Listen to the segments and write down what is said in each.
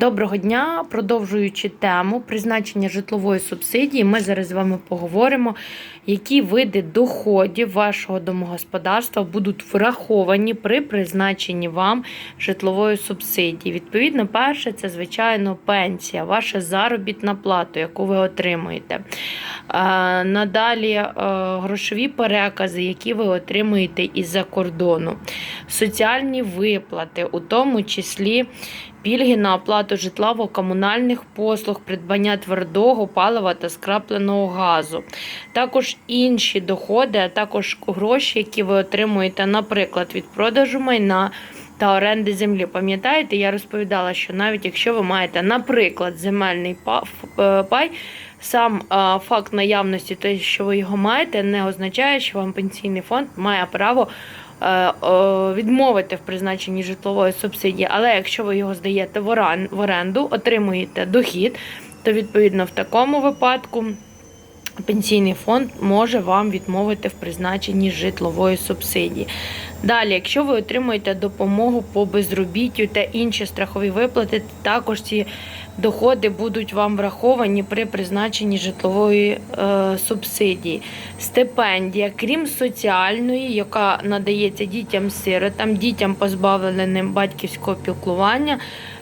Доброго дня! Продовжуючи тему призначення житлової субсидії, ми зараз з вами поговоримо, які види доходів вашого домогосподарства будуть враховані при призначенні вам житлової субсидії. Відповідно, перше, це звичайно пенсія, ваша заробітна плата, яку ви отримуєте. Е, Надалі е, грошові перекази, які ви отримуєте із-за кордону, соціальні виплати, у тому числі пільги на оплату житлово-комунальних послуг, придбання твердого палива та скрапленого газу. Також інші доходи, а також гроші, які ви отримуєте, наприклад, від продажу майна. Та оренди землі. Пам'ятаєте, я розповідала, що навіть якщо ви маєте, наприклад, земельний е, пай, сам факт наявності, те, що ви його маєте, не означає, що вам пенсійний фонд має право е, відмовити в призначенні житлової субсидії. Але якщо ви його здаєте в оренду, отримуєте дохід, то відповідно в такому випадку. Пенсійний фонд може вам відмовити в призначенні житлової субсидії. Далі, якщо ви отримуєте допомогу по безробіттю та інші страхові виплати, також ці доходи будуть вам враховані при призначенні житлової е, субсидії. Стипендія, крім соціальної, яка надається дітям-сиротам, дітям позбавленим батьківського піклування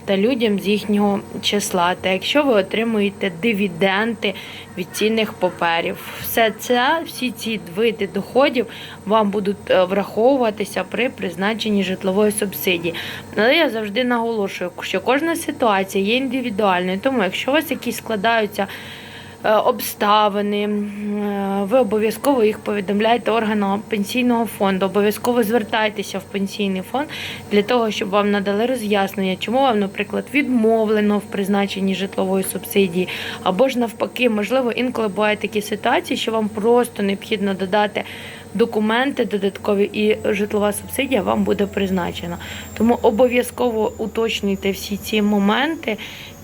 та людям з їхнього числа. Та якщо ви отримуєте дивіденди від цінних паперів, все це, всі ці види доходів вам будуть е, враховуватися при призначенні житлової субсидії. Але я завжди наголошую, що кожна ситуація є індивідуальною, тому якщо у вас якісь складаються обставини, е, ви обов'язково їх повідомляєте органам пенсійного фонду, обов'язково звертайтеся в пенсійний фонд для того, щоб вам надали роз'яснення, чому вам, наприклад, відмовлено в призначенні житлової субсидії, або ж навпаки, можливо, інколи бувають такі ситуації, що вам просто необхідно додати. Документи додаткові і житлова субсидія вам буде призначена. Тому обов'язково уточнюйте всі ці моменти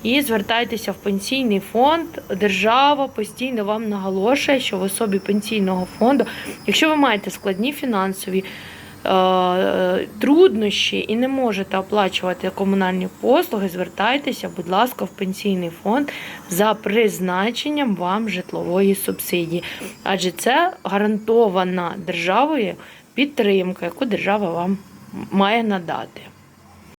і звертайтеся в пенсійний фонд. Держава постійно вам наголошує, що в особі пенсійного фонду, якщо ви маєте складні фінансові е, труднощі і не можете оплачувати комунальні послуги, звертайтеся, будь ласка, в пенсійний фонд за призначенням вам житлової субсидії. Адже це гарантована державою підтримка, яку держава вам має надати.